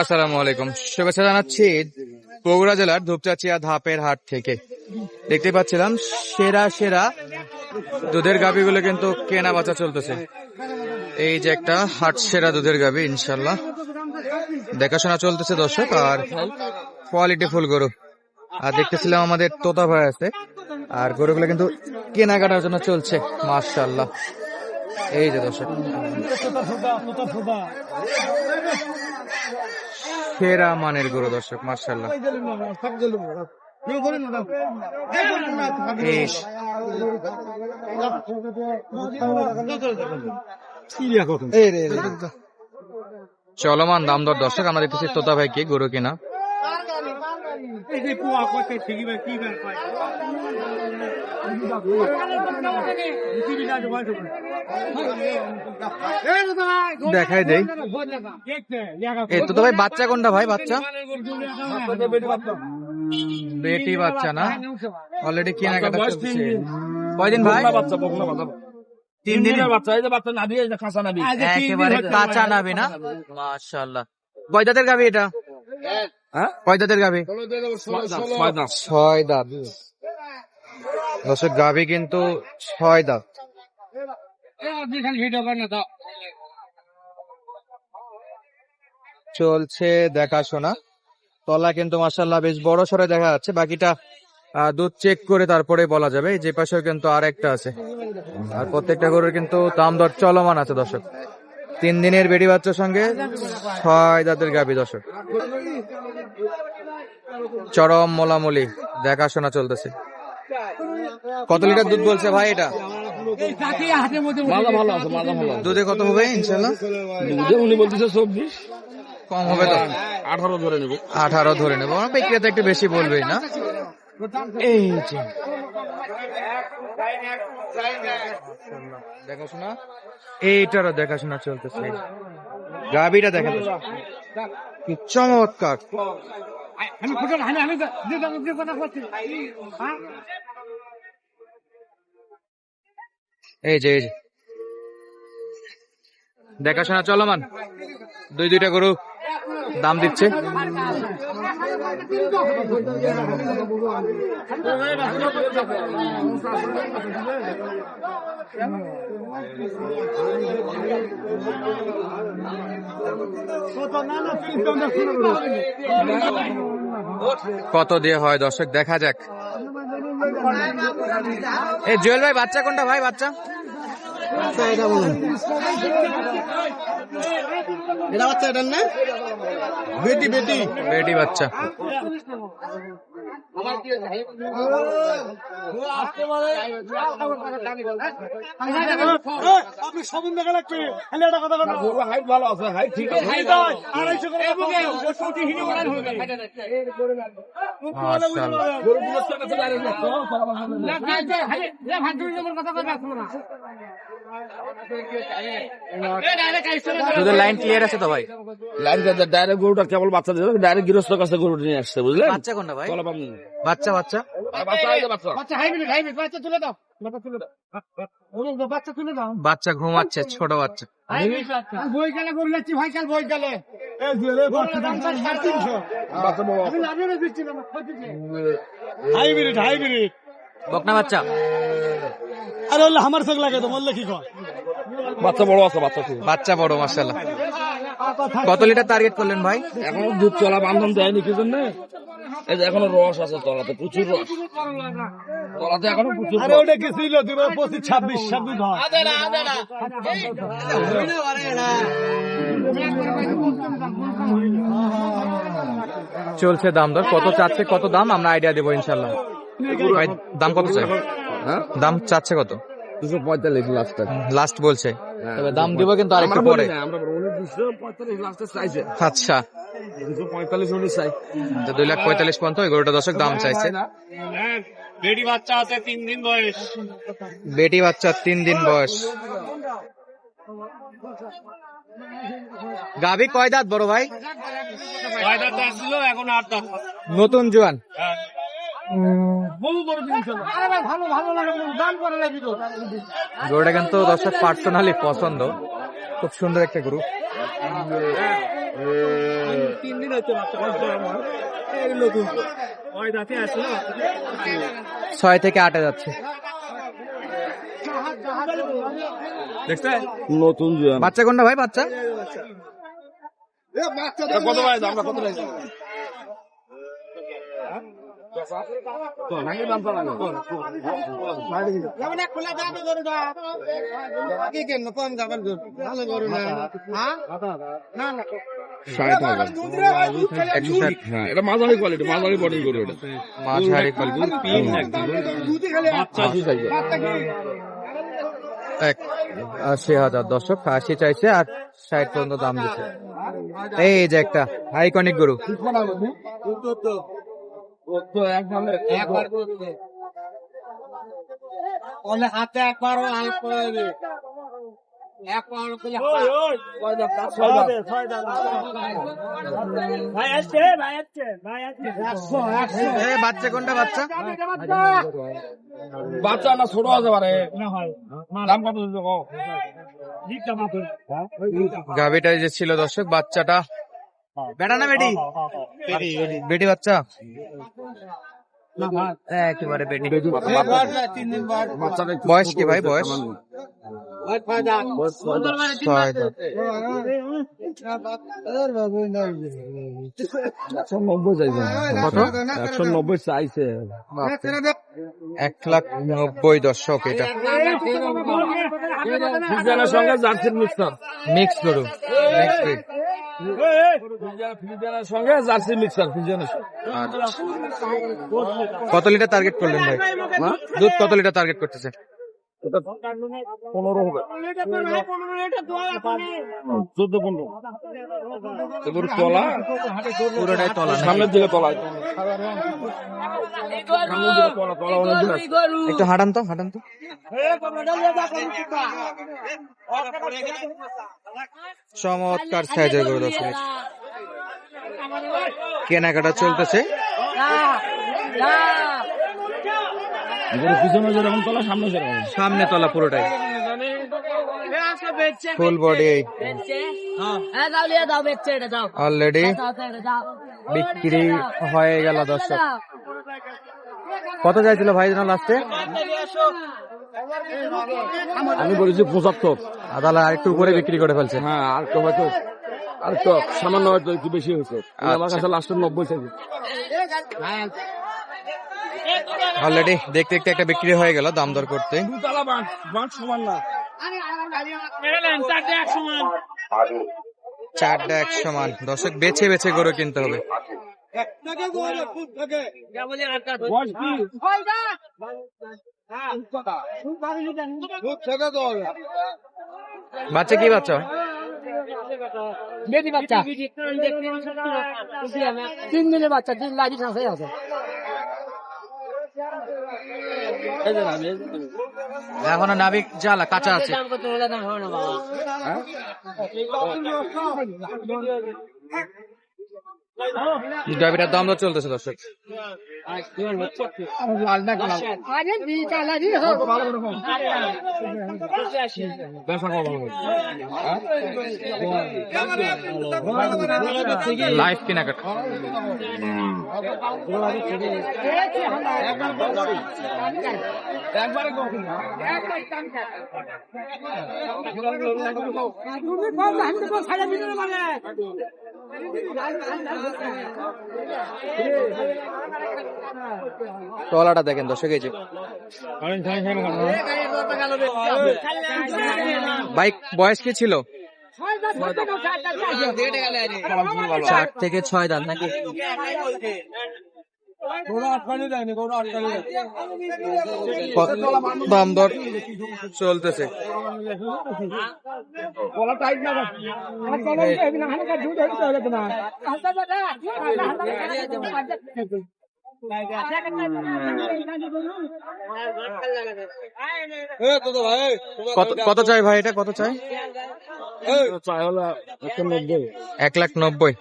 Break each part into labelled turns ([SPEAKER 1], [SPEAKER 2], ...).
[SPEAKER 1] আসসালামু আলাইকুম। শুভেচ্ছা জানাচ্ছি বগুড়া জেলার ধূপচাচিয়া ধাপের হাট থেকে। দেখতে পাচ্ছিলাম সেরা সেরা দুধের গাবিগুলো কিন্তু কেনা বাচা চলতেছে। এই যে একটা হাট সেরা দুধের গাবি ইনশাল্লাহ দেখাশোনা চলতেছে দর্শক, আর কোয়ালিটি ফুল গরু। আর দেখতেছিলাম আমাদের তোতা ভাই আছে, আর গরুগুলো কিন্তু কেনাকাটার জন্য চলছে মার্শাল্লাহ এই যে দর্শক। সেরা মানের গরু দর্শক মার্শাল্লাহ চলমান দাম দর দর্শক আমরা দেখতেছি তোতা ভাই কি গরু কিনা দেখাই দেই। এই তোতা ভাই বাচ্চা কোনটা ভাই বাচ্চা? বেটি বাচ্চা না? অলরেডি কেনাকাটা চলছে। কয়দিন ভাই?
[SPEAKER 2] বাচ্চা বকনা বাচ্চা।
[SPEAKER 1] তিন দিন
[SPEAKER 2] বাচ্চা এই যে বাচ্চা নাবি এই যে কাঁচা নাবি
[SPEAKER 1] একেবারে কাঁচা নাবে না? মাশাআল্লাহ। কয় দাঁতের গাবি এটা?
[SPEAKER 2] হ্যাঁ?
[SPEAKER 1] কয় দাঁতের
[SPEAKER 2] ছয় দাঁত
[SPEAKER 1] ছয় দাঁত। দর্শক কিন্তু ছয় দাঁত। চলছে দেখাশোনা। তলা কিন্তু মাসাল্লাহ বেশ বড় সরে দেখা যাচ্ছে। বাকিটা দুধ চেক করে তারপরে বলা যাবে। যে পাশেও কিন্তু আর একটা আছে। আর প্রত্যেকটা গরুর কিন্তু দাম দর চলমান আছে দর্শক। তিন দিনের বেড়ি বাচ্চার সঙ্গে ছয় দাঁতের গাবি দর্শক। চরম মোলামুলি দেখাশোনা চলতেছে। কত লিটার দুধ বলছে ভাই এটা? দুধে কত হবে ইনশাল্লাহ
[SPEAKER 2] দুধে উনি বলতেছে চব্বিশ।
[SPEAKER 1] কম হবে তো?
[SPEAKER 2] আঠারো ধরে নেব।
[SPEAKER 1] আঠারো ধরে নেব। বিক্রেতা একটু বেশি বলবেই না। এই যে। দেখাশোনা? এইটারও দেখাশোনা চলতেছে। গাবিটা দেখা কি চমৎকার। এই যে এই যে। দেখাশোনা চলমান? দুই দুইটা গরু দাম দিচ্ছে। কত দিয়ে হয় দর্শক? দেখা যাক। এই জুয়েল ভাই বাচ্চা কোনটা ভাই বাচ্চা?
[SPEAKER 3] এটা বাচ্চা এটার না? বেটি বেটি।
[SPEAKER 1] বেটি বাচ্চা।
[SPEAKER 3] আপনি সবন দেখা লাগবে খালি একটা কথা কথা
[SPEAKER 2] হাইট ভালো আছে হাইট ঠিক আছে।
[SPEAKER 3] আড়াইশো করে
[SPEAKER 1] লাইন ক্লিয়ার আছে তো ভাই?
[SPEAKER 2] লাইন ডাইরেক্ট গরুটা কেবল বাচ্চা দিল ডাইরেক্ট গৃহস্থ কাছে গরু নিয়ে আসছে বুঝলে
[SPEAKER 1] বাচ্চা কোনটা ভাই? বাচ্চা বাচ্চা।
[SPEAKER 2] বাচ্চা বাচ্চা।
[SPEAKER 3] বাচ্চা হাইব্রিড হাইব্রিড বাচ্চা তুলে দাও। বাচ্চা বাচ্চা তুলে দাও।
[SPEAKER 1] বাচ্চা ঘুমাচ্ছে ছোট বাচ্চা।
[SPEAKER 3] বই গেলে করে যাচ্ছি ভাই কাল বই গেলে।
[SPEAKER 2] বাচ্চা। বড়
[SPEAKER 3] হাইব্রিড হাইব্রিড
[SPEAKER 1] বকনা বাচ্চা।
[SPEAKER 3] আরে ওল্লা আমার চোখ লাগে তো বললে কি কর
[SPEAKER 2] বাচ্চা বড় আছে বাচ্চা ঠিক
[SPEAKER 1] বাচ্চা বড় মাশাআল্লাহ। কত লিটার টার্গেট করলেন ভাই?
[SPEAKER 2] এখনও দুধ চলা বান্ধন দেয়নি কি জন্য? এই যে এখনও রস আছে তলাতে প্রচুর রস। তলাতে এখনও প্রচুর
[SPEAKER 3] আরে ওটা কি ছিল? দুই হাজার পঁচিশ ছাব্বিশ ছাব্বিশ
[SPEAKER 1] চলছে দাম দর। কত চাচ্ছে কত দাম? আমরা আইডিয়া দেবো ইনশাল্লাহ। দাম কত চাই?
[SPEAKER 2] হ্যাঁ?
[SPEAKER 1] দাম চাচ্ছে কত?
[SPEAKER 2] দুশো পঁয়তাল্লিশ লাস্ট
[SPEAKER 1] লাস্ট বলছে। তবে দাম দিব কিন্তু আরেকটু পরে। আচ্ছা।
[SPEAKER 2] দুশো পঁয়তাল্লিশ উনি চাই।
[SPEAKER 1] দুই লাখ পঁয়তাল্লিশ পর্যন্ত ওই গরুটা দশক দাম চাইছে।
[SPEAKER 3] বেটি বাচ্চা আছে তিন দিন বয়স।
[SPEAKER 1] বেটি বাচ্চা তিন দিন বয়স। গাভী কয় দাঁত বড় ভাই?
[SPEAKER 3] আসলো এখন আট
[SPEAKER 1] নতুন জোয়ান।
[SPEAKER 3] বহু বড় জিনিস হলো। আরে ভাই, ভালো ভালো লাগে দাম করে লাগি তো।
[SPEAKER 1] গরুটা কিন্তু দর্শক পার্সোনালি পছন্দ। খুব সুন্দর একটা গরু।
[SPEAKER 3] তিন দিন হচ্ছে বাচ্চা নতুন। ওই দাঁতে আছে না?
[SPEAKER 1] ছয় থেকে আটে যাচ্ছে।
[SPEAKER 2] নতুন
[SPEAKER 1] বাচ্চা কোনটা ভাই বাচ্চা?
[SPEAKER 2] কত ভাই? আমরা কত ভাই? ষাট হাজার
[SPEAKER 1] একশো ষাট
[SPEAKER 2] হ্যাঁ এটা মাঝারি কোয়ালিটি মাঝারি বডি করে ওটা
[SPEAKER 1] মাঝারি কোয়ালিটি আশি হাজার দর্শক আশি চাইছে আর ষাট পর্যন্ত দাম দিচ্ছে। এই যে একটা আইকনিক গরু।
[SPEAKER 3] হাতে একবার একবার ভাই আসছে ভাই আসছে ভাই আসছে। একশো একশো।
[SPEAKER 1] এ, বাচ্চা কোনটা বাচ্চা?
[SPEAKER 2] বাচ্চা না ছোট হতে পারে
[SPEAKER 3] না হয়।
[SPEAKER 2] দাম কত দিতে
[SPEAKER 1] গাভিটা যে ছিল দর্শক বাচ্চাটা। বেটা না বেটি? বেটি বাচ্চা? একেবারে বেটি। বয়স কি ভাই, বয়স?
[SPEAKER 2] একশো নব্বই চাইছে।
[SPEAKER 1] এক লাখ নব্বই দর্শক এটা।
[SPEAKER 2] ফ্রিজানের সঙ্গে জার্সির মিক্সার
[SPEAKER 1] মিক্স
[SPEAKER 2] সঙ্গে জার্সি মিক্সার
[SPEAKER 1] কত লিটার টার্গেট করলেন ভাই? দুধ কত লিটার টার্গেট করতেছে?
[SPEAKER 2] এটা পনেরো হবে। চোদ্দ পনেরো। এবার তলা।
[SPEAKER 1] পুরোটাই তলা
[SPEAKER 2] সামনের দিকে তলা।
[SPEAKER 1] একটু হাঁটান তো হাঁটান তো। চমৎকার সাইজের গরু দর্শক কেনাকাটা চলতেছে।
[SPEAKER 2] পিছনে যেরকম তলা সামনে সেরকম
[SPEAKER 1] সামনে তলা পুরোটাই। ফুল বডি অলরেডি বিক্রি হয়ে গেল দর্শক। কত চাইছিল ভাই যেন লাস্টে
[SPEAKER 2] আমি বলেছি পঁচাত্তর।
[SPEAKER 1] আদালা আরেকটু উপরে বিক্রি করে ফেলছে।
[SPEAKER 2] হ্যাঁ আর তো হয়তো আর তো সামান্য হয়তো একটু বেশি হয়েছে। আমার
[SPEAKER 1] আচ্ছা।
[SPEAKER 2] কাছে লাস্টের নব্বই চাইছে।
[SPEAKER 1] অলরেডি দেখতে দেখতে একটা বিক্রি হয়ে গেল দাম দর করতে। চারটা এক সমান দর্শক বেছে বেছে গরু কিনতে হবে। বাচ্চা কি বাচ্চা?
[SPEAKER 3] বেটি বাচ্চা। তিন দিনের বাচ্চা তিন আছে আছে।
[SPEAKER 1] এখনও নাবিক জ্বালা কাঁচা আছে। ড্রাইভারের দাম দর চলতেছে দর্শক
[SPEAKER 3] আরে বিকালা দি
[SPEAKER 1] তলাটা দেখেন দর্শক এই যে। বাইক বয়স কি ছিল? চার থেকে ছয় দান নাকি? দাম দর চলতেছে। কত কত চাই ভাই এটা? কত চাই? এক লাখ নব্বই।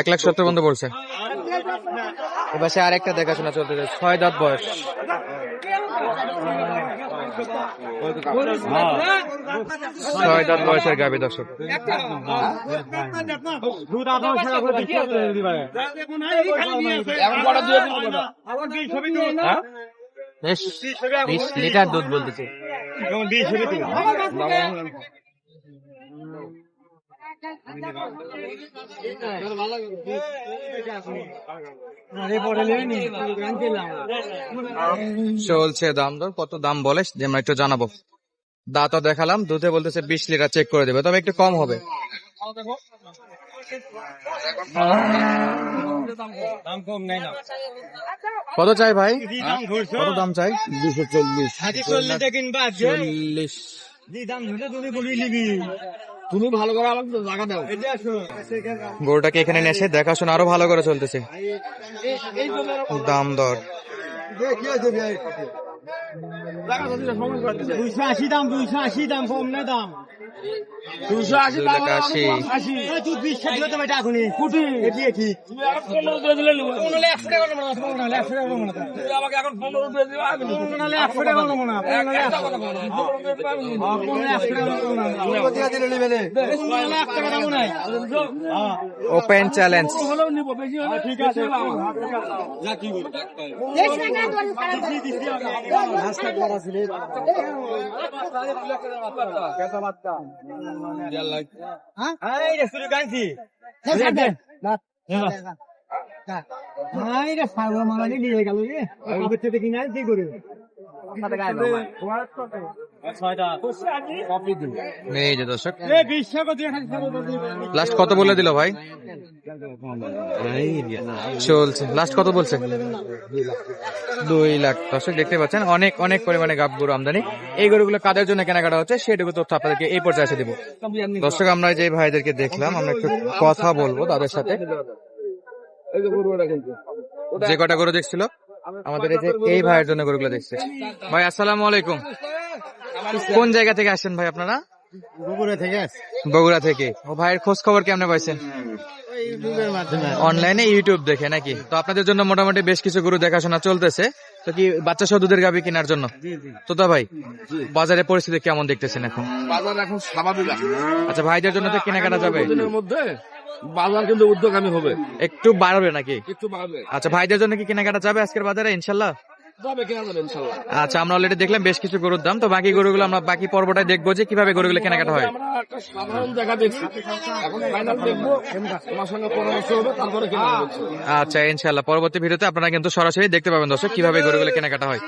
[SPEAKER 1] এক লাখ সত্তর পর্যন্ত বলছে এবার সে আরেকটা দেখাশোনা চলতেছে ছয় দাঁত বয়স। ছয় দাঁত বয়সের গাবি দর্শক।
[SPEAKER 2] এখন
[SPEAKER 3] বিশ
[SPEAKER 1] লিটার দুধ বলতেছে? চলছে দাম দর কত দাম বলে যে আমরা একটু জানাব। দাঁতও দেখালাম দুধে বলতেছে বিশ লিটার চেক করে দেবে তবে একটু কম হবে। কত চাই ভাই?
[SPEAKER 3] দাম
[SPEAKER 1] কত দাম চাই? দুশো চল্লিশ।
[SPEAKER 3] হাতি চল্লিশে কিনবা
[SPEAKER 1] চল্লিশ
[SPEAKER 3] দি দাম ধরে তুমি বলি নিবি
[SPEAKER 2] তুমি ভালো করে আমাকে জায়গা দাও।
[SPEAKER 1] গরুটাকে এখানে নিয়ে এসে দেখাশোনা আরও ভালো করে চলতেছে। দাম দর।
[SPEAKER 3] দুইশো আশি দাম দুইশো আশি দাম কম না দাম?
[SPEAKER 2] দুশো আশি
[SPEAKER 3] তুই বিশ ষাট এখনই। কুটি। এটি এটি। হ্যাঁ
[SPEAKER 1] ওপেন চ্যালেঞ্জ
[SPEAKER 2] বেশি হলে
[SPEAKER 3] ঠিক আছে। এই মারা নিয়ে গেল রে কবে থেকে
[SPEAKER 1] এই যে দর্শক। লাস্ট কত বলে দিল ভাই? চলছে। লাস্ট কত বলছে? দুই লাখ। দর্শক দেখতে পাচ্ছেন অনেক অনেক পরিমাণে গাব গরু আমদানি। এই গরুগুলো কাদের জন্য কেনাকাটা হচ্ছে সেটুকু তথ্য আপনাদেরকে এই পর্যায়ে এসে দিব। দর্শক আমরা যে ভাইদেরকে দেখলাম আমরা একটু কথা বলব তাদের সাথে।
[SPEAKER 2] যে
[SPEAKER 1] কটা গরু দেখছিল আমাদের এই যে এই ভাইয়ের জন্য গরুগুলো দেখছে। ভাই আসসালামু আলাইকুম। কোন জায়গা থেকে আসছেন ভাই আপনারা?
[SPEAKER 3] গোবরে থেকে
[SPEAKER 1] বগুড়া থেকে। ও ভাইয়ের খোঁজ খবর কেমনে পাইছেন? অনলাইনে ইউটিউব দেখে নাকি? তো আপনাদের জন্য মোটামুটি বেশ কিছু গরু দেখাশোনা চলতেছে। তো কি বাচ্চা সহ দুধের গাবি কেনার জন্য? তোতা ভাই বাজারে পরিস্থিতি কেমন দেখতেছেন এখন?
[SPEAKER 2] বাজার এখন স্বাভাবিক
[SPEAKER 1] আচ্ছা ভাইদের জন্য তো কেনাকাটা যাবে।
[SPEAKER 2] মধ্যে বাজার কিন্তু উদ্যোগ আমি হবে।
[SPEAKER 1] একটু বাড়বে নাকি?
[SPEAKER 2] একটু বাড়বে।
[SPEAKER 1] আচ্ছা ভাইদের জন্য কি কেনাকাটা যাবে আজকের বাজারে ইনশাল্লাহ?
[SPEAKER 2] যাবে কেনা যাবে ইনশাল্লাহ
[SPEAKER 1] আচ্ছা আমরা অলরেডি দেখলাম বেশ কিছু গরুর দাম তো বাকি গরুগুলো আমরা বাকি পর্বটায় দেখব যে কীভাবে গরুগুলো কেনাকাটা হয়।
[SPEAKER 2] আমরা একটা সাধারণ জায়গা দেখছি। এখন ফাইনাল দেখব তোমার সঙ্গে পরামর্শ হবে তারপরে কেনা
[SPEAKER 1] আচ্ছা ইনশাল্লাহ পরবর্তী ভিডিওতে আপনারা কিন্তু সরাসরি দেখতে পাবেন দর্শক কীভাবে গরুগুলো কেনাকাটা হয়